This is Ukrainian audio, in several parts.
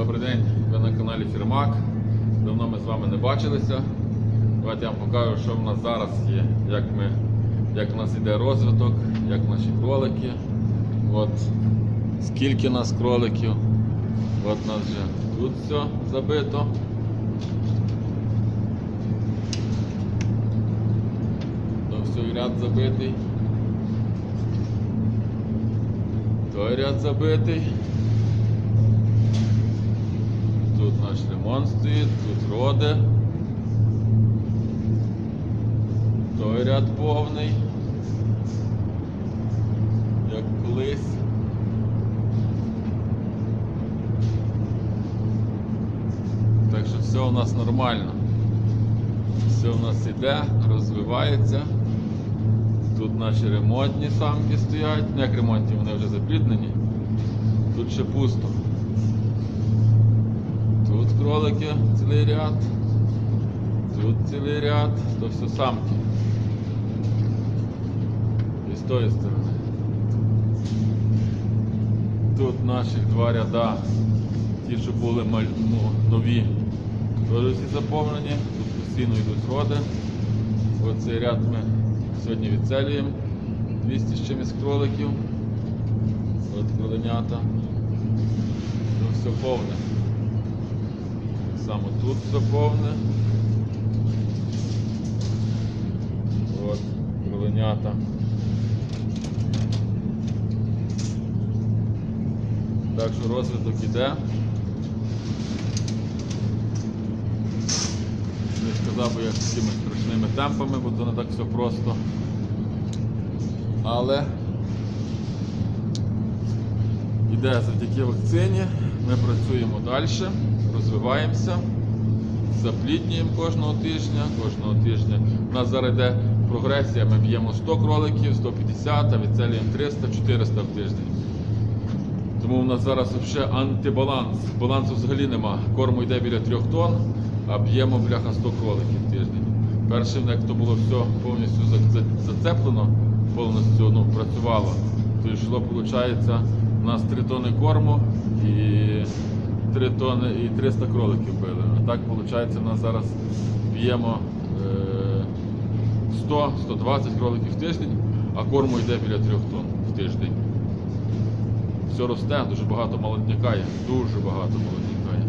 Добрий день, ви на каналі Фірмак. Давно ми з вами не бачилися. Давайте я вам покажу, що в нас зараз є, як, ми, як у нас йде розвиток, як наші кролики. От скільки у нас кроликів. От у нас вже тут все забито. То все ряд забитий. Той ряд забитий. Наш ремонт стоїть, тут роди. Той ряд повний. Як колись. Так що все у нас нормально. Все у нас іде, розвивається. Тут наші ремонтні самки стоять. Ну як ремонтні, вони вже запліднені. Тут ще пусто. Кролики цілий ряд. Тут цілий ряд, то все самки. І з тої сторони. Тут наші два ряда. Ті, що були ну, нові, теж всі заповнені. Тут постійно йдуть роди. Оцей ряд ми сьогодні відцелюємо 200 з чимось кроликів. От кроленята. Ну, все повне. Само тут все повне. От, кроленята. Так що розвиток іде. Не сказав би як такими страшними темпами, бо то не так все просто. Але іде завдяки вакцині, ми працюємо далі, розвиваємося, запліднюємо кожного тижня, кожного тижня. У нас зараз йде прогресія, ми б'ємо 100 кроликів, 150, а відцелюємо 300-400 в тиждень. Тому у нас зараз взагалі антибаланс. Балансу взагалі нема. Корму йде біля 3 тонн, а б'ємо бляха 100 кроликів в тиждень. Першим, як то було все повністю за- за- зацеплено, повністю ну, працювало, то йшло, виходить, у нас 3 тонни корму і 3 тонни і 300 кроликів били. А так виходить, у нас зараз б'ємо е, 100-120 кроликів в тиждень, а корму йде біля 3 тонн в тиждень все росте, дуже багато молодняка дуже багато молодняка є.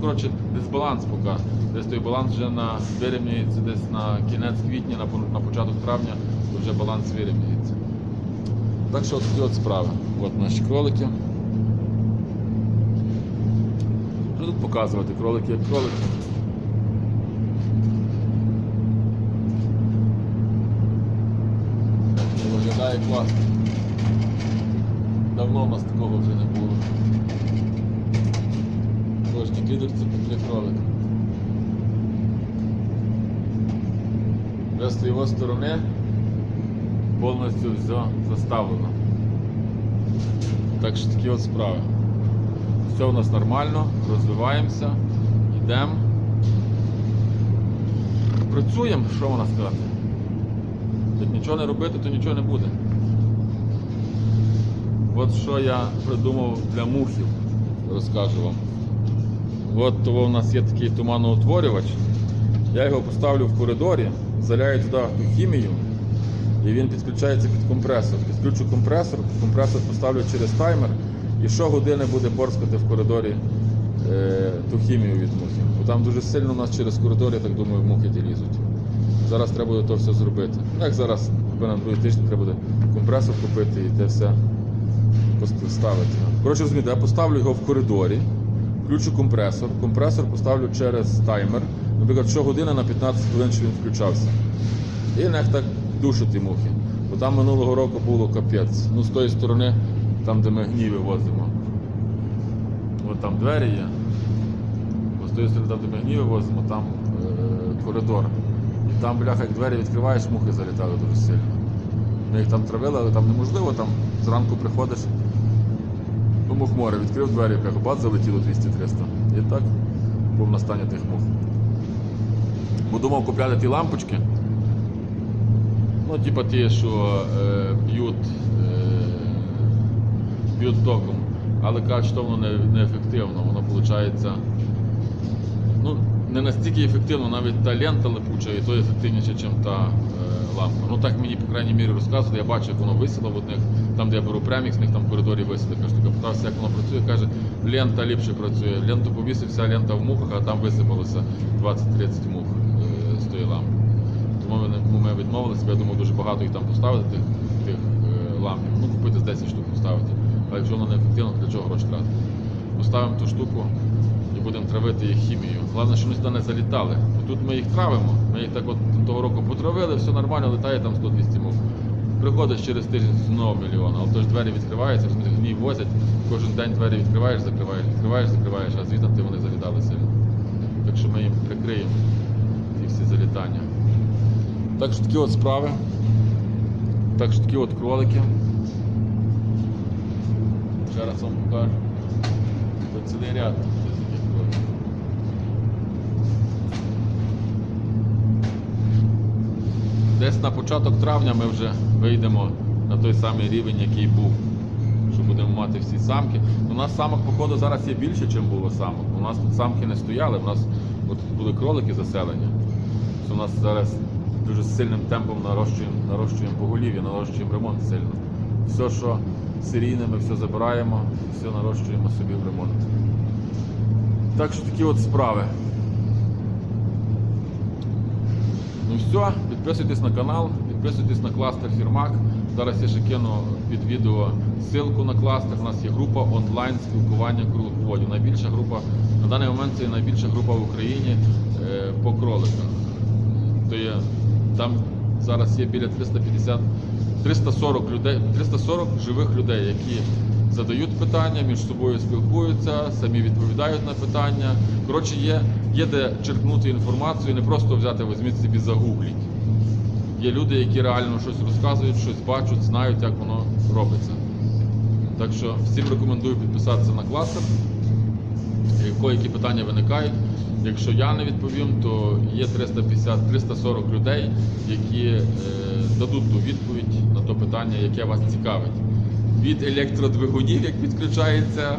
Коротше, дисбаланс поки. Десь той баланс вже на вирівнюється десь на кінець квітня, на, початок травня, вже баланс вирівнюється. Так що от от справи. От наші кролики. Що тут показувати? Кролики як кролики. Виглядає класно. Давно у нас такого вже не було. Кожній по три кролика. Вже з його сторони повністю все заставлено. Так що такі от справи. Все у нас нормально, розвиваємося, йдемо. Працюємо, що можна сказати. Як нічого не робити, то нічого не буде. От що я придумав для мухів, розкажу вам. От того у нас є такий туманоутворювач. Я його поставлю в коридорі, заляю туди ту хімію, і він підключається під компресор. Підключу компресор, компресор поставлю через таймер і щогодини буде порскати в коридорі е, ту хімію від мухи. Бо там дуже сильно у нас через коридор, я так думаю, мухи ті. Зараз треба буде то все зробити. Ну, Як зараз, на другий тиждень треба буде компресор купити і те все поставити. Коротше, розумієте, я поставлю його в коридорі, включу компресор, компресор поставлю через таймер, наприклад, щогодина на 15 хвилин, щоб він включався. І нех так ті мухи. Бо там минулого року було капець. Ну, з тої сторони, там, де ми гніви возимо. От там двері є. Бо з тої сторони, там, де ми гніви возимо, там е- коридор. І там, бляха, як двері відкриваєш, мухи залітали дуже сильно. Ми їх там травили, але там неможливо, там зранку приходиш, ну мух море, відкрив двері, бляха, бац, залетіло 200-300. І так був настання тих мух. Бо думав купляти ті лампочки. Ну, типа ті, що е, б'ють, е, б'ють током. Але кажуть, воно неефективно. Воно виходить ну, не настільки ефективно, навіть та лента липуча, і то ефективніше, ніж та е, лампа. Ну так мені, по крайній мірі, розказували, я бачу, як воно висіло в одних, там, де я беру премікс, в них там в коридорі висіло. Кажу, така питався, як воно працює, каже, лента ліпше працює. Ленту повісив, вся лента в мухах, а там висипалося 20-30 мух е, з тої лампи. Тому ми, ми відмовилися, я думав, дуже багато їх там поставити, тих, тих е, лампів. Ну, купити з 10 штук поставити. А якщо воно не ефективно, то для чого гроші тратити? Поставимо ту штуку і будемо травити їх хімією. Головне, щоб вони сюди не залітали. Бо Тут ми їх травимо. Ми їх так от того року потравили, все нормально, літає там 100-200 мух. Приходиш через тиждень знову мільйон, але то ж двері відкриваються, гній возять, кожен день двері відкриваєш, закриваєш, відкриваєш, закриваєш, а звідти вони залітали сильно. Так що ми їм прикриємо ці всі залітання. Так що такі от справи. Так що такі от кролики. Ще раз вам покажу. Тут цілий ряд. Десь на початок травня ми вже вийдемо на той самий рівень, який був. Що будемо мати всі самки. У нас самок, походу, зараз є більше, ніж було самок. У нас тут самки не стояли, у нас от були кролики заселені. Що у нас зараз дуже сильним темпом нарощуємо, нарощуємо поголів'я, нарощуємо ремонт сильно. Все, що серійне, ми все забираємо, все нарощуємо собі в ремонт. Так що такі от справи. Ну все, підписуйтесь на канал, підписуйтесь на кластер Фірмак. Зараз я ще кину під відео ссылку на кластер. У нас є група онлайн спілкування кролиководів. Найбільша група на даний момент це найбільша група в Україні е, по кроликах. То є, там зараз є біля 350 340 людей, 340 живих людей, які задають питання, між собою спілкуються, самі відповідають на питання. Коротше, є, є де черпнути інформацію, не просто взяти, візьміть собі загугліть. Є люди, які реально щось розказують, щось бачать, знають, як воно робиться. Так що всім рекомендую підписатися на кластер. Які питання виникають. Якщо я не відповім, то є 350-340 людей, які е, дадуть ту відповідь на то питання, яке вас цікавить. Від електродвигунів, як підключається,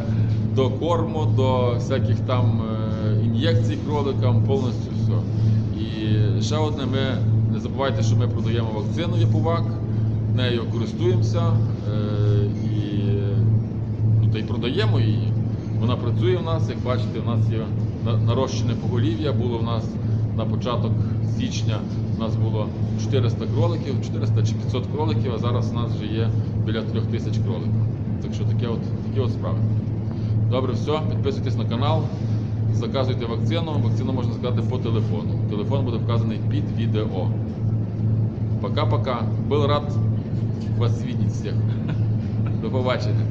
до корму, до всяких там е, ін'єкцій кроликам, повністю все. І ще одне, ми не забувайте, що ми продаємо вакцину Япувак, нею користуємося е, і ну, та й продаємо її. Вона працює в нас, як бачите, у нас є нарощене поголів'я. Було в нас на початок січня у нас було 400 кроликів, 400 чи 500 кроликів, а зараз у нас вже є біля 3000 кроликів. Так що таке от, такі от справи. Добре, все, підписуйтесь на канал, заказуйте вакцину. Вакцину можна заказати по телефону. Телефон буде вказаний під відео. Пока-пока. Был рад вас видеть всех. До побачення.